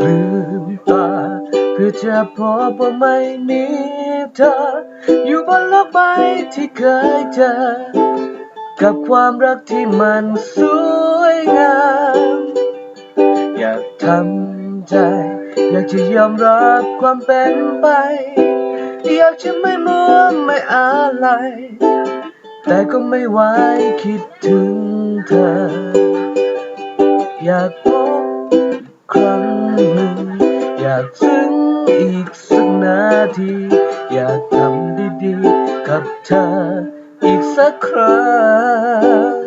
ลืมตาเพื่อจะพบว่าไม่มีเธอ อยู่บนโลกใบที่เคยเจอ กับความรักที่มันสวยงาม อยากทำ ใจ อยากจะยอมรับความเป็นไป อยากจะไม่มัวไม่อะไร แต่ก็ไม่ไหวคิดถึงเธอ อยากพบครั้งหนึ่ง อยากซึ้งอีกสักนาที อยากทำดีๆกับเธอ อีกสักครั้ง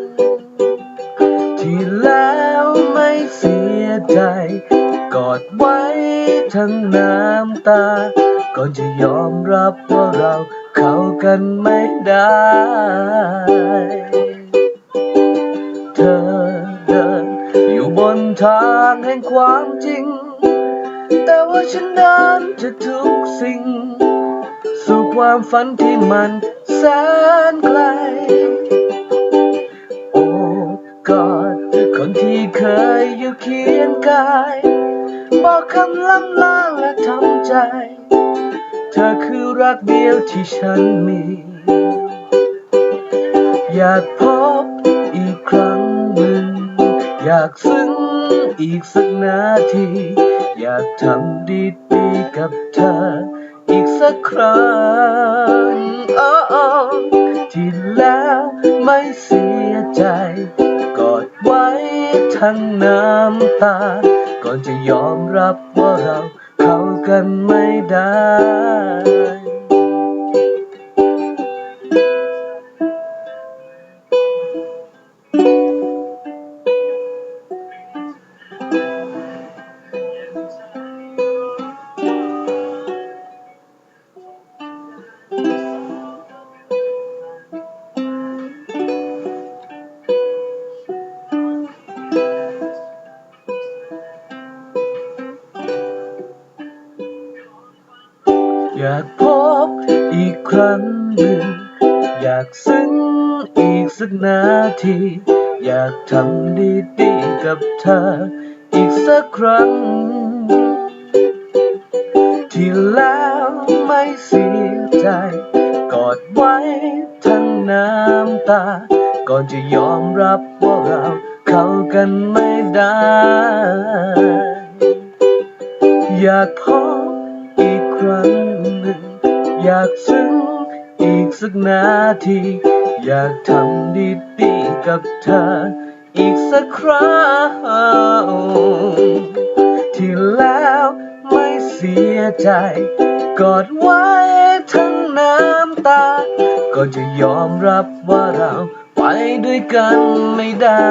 ที่แล้วไม่เสียใจ อดไว้ทั้งน้ำตา ก่อนจะยอมรับว่าเราเข้ากันไม่ได้ เธอเดินอยู่บนทางแห่งความจริง แต่ว่าฉันเดินจะทุกสิ่ง สู่ความฝันที่มันแสนไกล โอ้กอดคนที่เคยอยู่เคียงกาย บอกคำล้ำลาและทำใจ เธอคือรักเดียวที่ฉันมี อยากพบอีกครั้งหนึ่ง อยากซึ้งอีกสักนาที อยากทำดีดีกับเธอ อีกสักครั้งโอ้โอ้ที่แล้วไม่เสียใจ กอดไว้ทั้งน้ำตา ก่อนจะยอมรับว่าเราเข้ากันไม่ได้ อยากพบอีกครั้งหนึ่ง อยากซึ้งอีกสักนาที อยากทำดีดีๆกับเธออีกสักครั้ง ที่แล้วไม่เสียใจ กอดไว้ทั้งน้ำตา ก่อนจะยอมรับว่าเราเข้ากันไม่ได้ อยากพบอีกครั้ง อยากซึ้งอีกสักนาที อยากทำดีดีๆกับเธอ อีกสักครั้งที่แล้วไม่เสียใจ กอดไว้ทั้งน้ำตาก่อนจะยอมรับว่าเราไปด้วยกันไม่ได้